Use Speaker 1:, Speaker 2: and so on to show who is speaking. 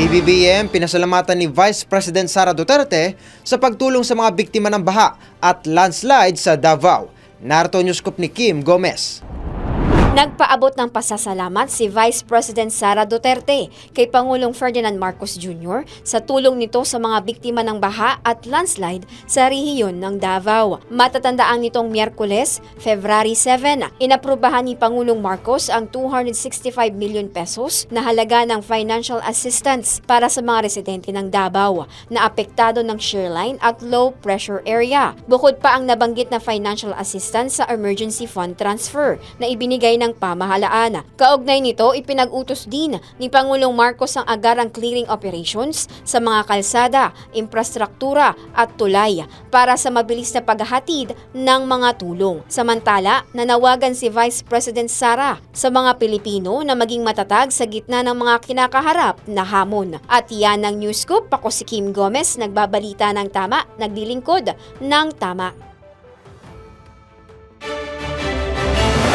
Speaker 1: PBBM pinasalamatan ni Vice President Sara Duterte sa pagtulong sa mga biktima ng baha at landslide sa Davao. Narito ang newscoop ni Kim Gomez.
Speaker 2: Nagpaabot ng pasasalamat si Vice President Sara Duterte kay Pangulong Ferdinand Marcos Jr. sa tulong nito sa mga biktima ng baha at landslide sa rehiyon ng Davao. Matatandaan nitong Miyerkules, February 7, inaprubahan ni Pangulong Marcos ang 265 million pesos na halaga ng financial assistance para sa mga residente ng Davao na apektado ng shearline at low pressure area. Bukod pa ang nabanggit na financial assistance sa emergency fund transfer na ibinigay ng pamahalaan. Kaugnay nito, ipinag-utos din ni Pangulong Marcos ang agarang clearing operations sa mga kalsada, infrastruktura at tulay para sa mabilis na paghahatid ng mga tulong. Samantala, nanawagan si Vice President Sara sa mga Pilipino na maging matatag sa gitna ng mga kinakaharap na hamon. At yan ang News Scoop. Ako si Kim Gomez, nagbabalita ng tama, naglilingkod ng tama.